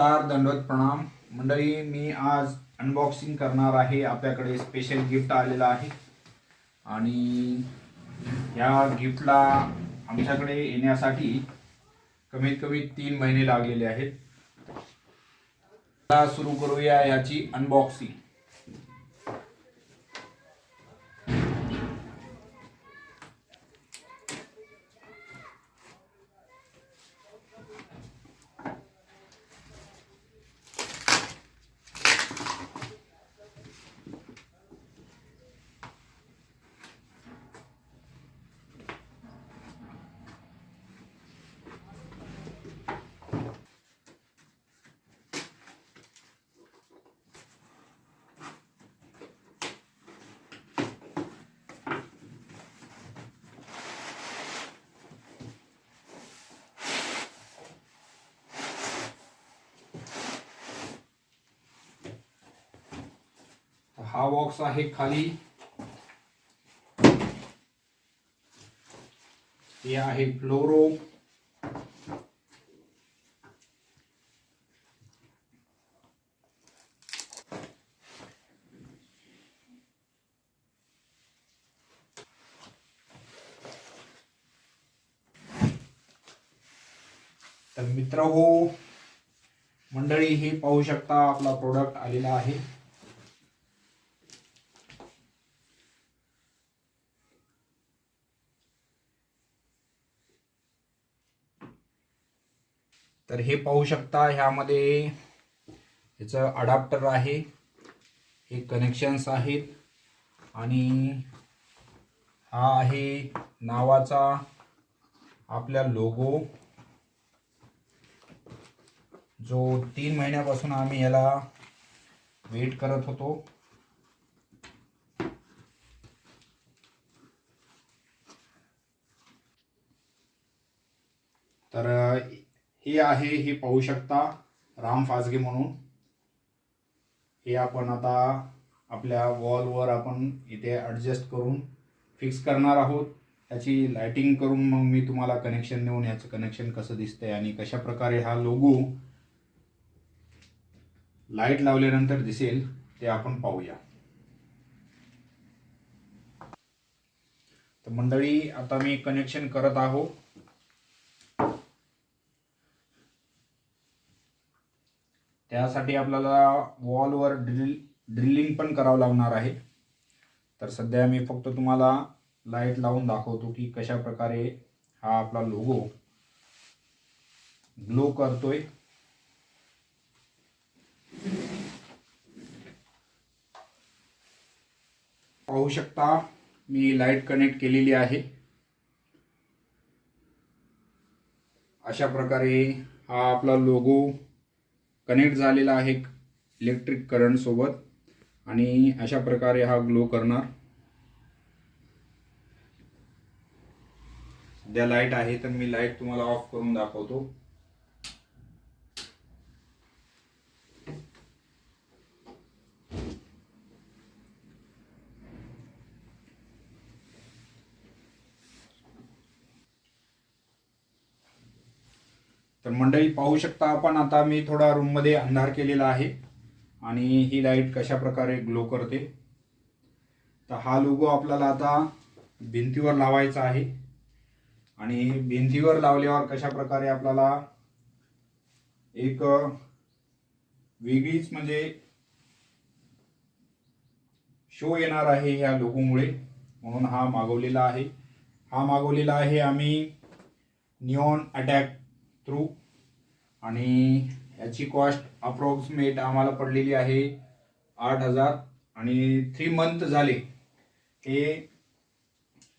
नमस्कार दंडवत प्रणाम. मंडळी मी आज अनबॉक्सिंग करणार आहे. आपल्याकडे स्पेशल गिफ्ट आलेलं आहे. आणि या गिफ्टला आमच्याकडे येण्यासाठी कमीत कमी तीन महिने लागलेले आहेत. सुरू करूया याची अनबॉक्सिंग हा बॉक्स आहे खाली. हे आहे फ्लोरो तर मित्र हो मंडळी हे पाहू शकता आपला प्रोडक्ट आलेला आहे. तर हे पाहू शकता ह्यामध्ये ह्याचं अडाप्टर आहे. हे कनेक्शन्स आहेत. आणि हा आहे नावाचा आपल्या लोगो जो तीन महिन्यापासून आम्ही याला वेट करत होतो. तर हे आहे हे पाहू शकता राम फासगे म्हणून. हे आपण आता आपल्या वॉलवर आपण इथे ॲडजस्ट करून फिक्स करणार आहोत. त्याची लाईटिंग करून मग मी तुम्हाला कनेक्शन देऊन याचं कनेक्शन कसं दिसतंय आणि कशा प्रकारे हा लोगो लाइट लावल्यानंतर दिसेल ते आपण पाहूया. तर मंडळी आता मी कनेक्शन करत आहो त्यासाठी आपल्याला वॉलवर ड्रिल ड्रिलिंग पण करावं लागणार आहे. तर सध्या मी फक्त तुम्हाला लाइट लावून दाखवतो की कशा प्रकारे हा आपला लोगो ग्लो करतोय. पाहू शकता मी लाइट कनेक्ट केलेली आहे. अशा प्रकारे हा आपला लोगो कनेक्ट झालेला आहे इलेक्ट्रिक करंटसोबत आणि अशा प्रकारे हा ग्लो करणार. सध्या लाइट आहे तर मी लाइट तुम्हाला ऑफ करून दाखवतो. तर मंडळी पाहू शकता आपण आता मी थोडा रूममध्ये अंधार केलेला आहे आणि ही लाइट कशा प्रकारे ग्लो करते? तर हा लोगो आपल्याला आता भिंतीवर लावायचा आहे. आणि भिंतीवर लावल्यावर कशा प्रकारे आपल्याला एक वेगळीच म्हणजे शो येणार आहे ह्या लोगोमुळे म्हणून हा मागवलेला आहे. हा मागवलेला आहे आम्ही निऑन अटॅक थ्रू आणि याची कॉस्ट अप्रॉक्सिमेट आम्हाला पडलेली आहे आठ हजार. आणि थ्री मंथ झाले. हे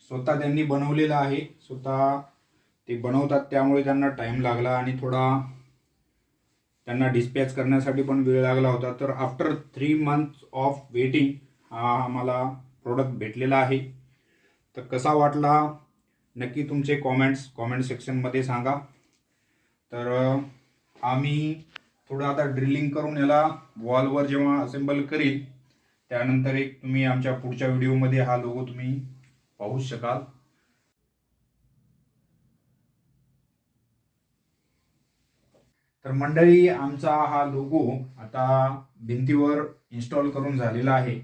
स्वतः त्यांनी बनवलेलं आहे. स्वतः ते बनवतात त्यामुळे त्यांना टाईम लागला आणि थोडा त्यांना डिस्पॅच करण्यासाठी पण वेळ लागला होता. तर after three months of waiting हा आम्हाला प्रोडक्ट भेटलेला आहे. तर कसा वाटला? नक्की तुमचे कॉमेंट्स कॉमेंट सेक्शनमध्ये सांगा. तर आम्ही थोडं आता ड्रिलिंग करून याला वॉलवर जेव्हा असेंबल करील त्यानंतर एक तुम्ही आमच्या पुढच्या व्हिडिओमध्ये हा लोगो तुम्ही पाहू शकाल. तर मंडळी आमचा हा लोगो आता भिंतीवर इन्स्टॉल करून झालेला आहे.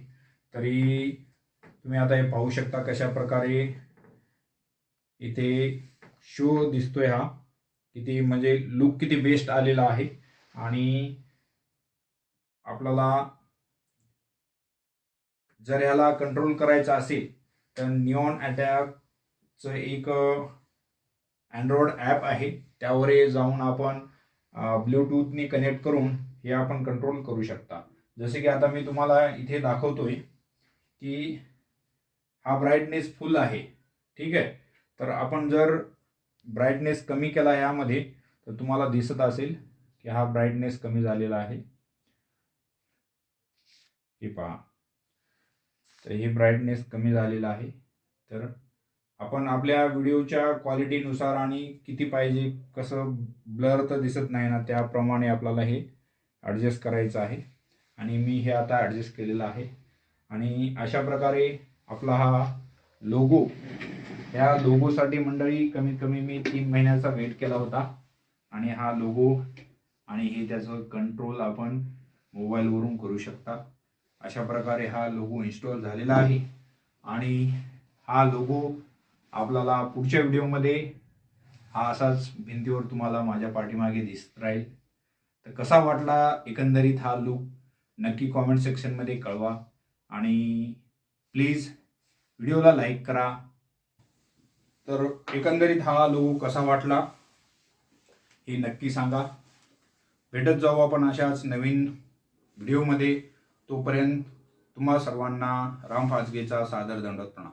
तरी तुम्ही आता हे पाहू शकता कशा प्रकारे इथे शो दिसतोय हा. किती म्हणजे लुक किती बेस्ट आलेला आहे. आणि आपल्याला जर ह्याला कंट्रोल करायचं असेल तर निऑन अटॅकचं एक अँड्रॉइड ॲप आहे. त्यावरही जाऊन आपण ब्लूटूथनी कनेक्ट करून हे आपण कंट्रोल करू शकता. जसे की आता मी तुम्हाला इथे दाखवतोय की हा ब्राईटनेस फुल आहे. ठीक आहे? तर आपण जर ब्राईटनेस कमी केला यामध्ये तर तुम्हाला दिसत असेल की हा ब्राईटनेस कमी झालेला आहे. हे पहा. तर हे ब्राईटनेस कमी झालेला आहे. तर आपण आपल्या व्हिडिओच्या क्वालिटीनुसार आणि किती पाहिजे कसं ब्लर तर दिसत नाही ना त्याप्रमाणे आपल्याला हे ॲडजस्ट करायचं आहे. आणि मी हे आता ॲडजस्ट केलेलं आहे. आणि अशा प्रकारे आपला हा लोगो ह्या लोगोसाठी मंडळी कमीत कमी मी तीन महिन्याचा वेट केला होता. आणि हा लोगो आणि हे त्याचं कंट्रोल आपण मोबाईलवरून करू शकता. अशा प्रकारे हा लोगो इन्स्टॉल झालेला आहे. आणि हा लोगो आपल्याला पुढच्या व्हिडिओमध्ये हा असाच भिंतीवर तुम्हाला माझ्या पाठीमागे दिसत राहील. तर कसा वाटला एकंदरीत हा लुक नक्की कॉमेंट सेक्शनमध्ये कळवा. आणि प्लीज व्हिडिओला लाईक करा. तर एकंदरीत हा लोगो कसा वाटला हे नक्की सांगा. भेटत जाऊ आपण अशाच नवीन व्हिडिओमध्ये. तोपर्यंत तुम्हा सर्वांना राम फाजगेचा सादर दंडत प्रणाम.